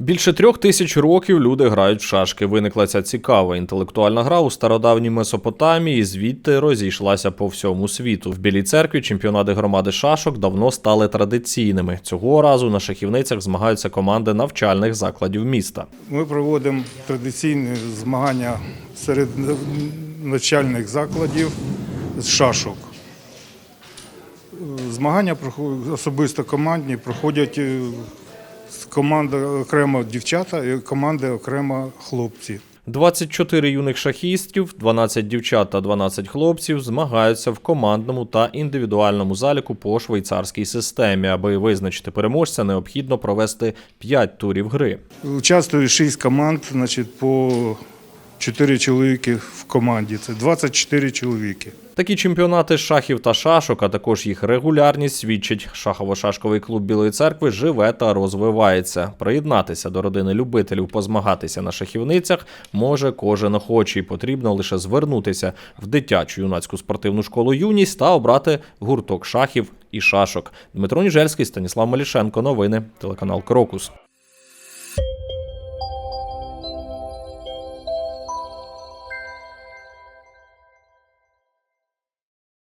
Більше трьох тисяч років люди грають в шашки. Виникла ця цікава інтелектуальна гра у стародавній Месопотамії, звідти розійшлася по всьому світу. В Білій церкві чемпіонати громади шашок давно стали традиційними. Цього разу на шахівницях змагаються команди навчальних закладів міста. Ми проводимо традиційні змагання серед навчальних закладів з шашок. Змагання особисто командні проходять е, з команди окремо дівчата і команди окремо хлопці. 24 юних шахістів, 12 дівчат та 12 хлопців змагаються в командному та індивідуальному заліку по швейцарській системі. Аби визначити переможця, необхідно провести 5 турів гри. Участвує 6 команд, значить, по 4 чоловіки в команді. Це 24 чоловіки. Такі чемпіонати шахів та шашок, а також їх регулярність свідчить, шахово-шашковий клуб Білої церкви живе та розвивається. Приєднатися до родини любителів позмагатися на шахівницях може кожен охочий. Потрібно лише звернутися в дитячу юнацьку спортивну школу юність та обрати гурток шахів і шашок. Дмитро Ніжельський, Станіслав Малішенко. Новини телеканал Крокус.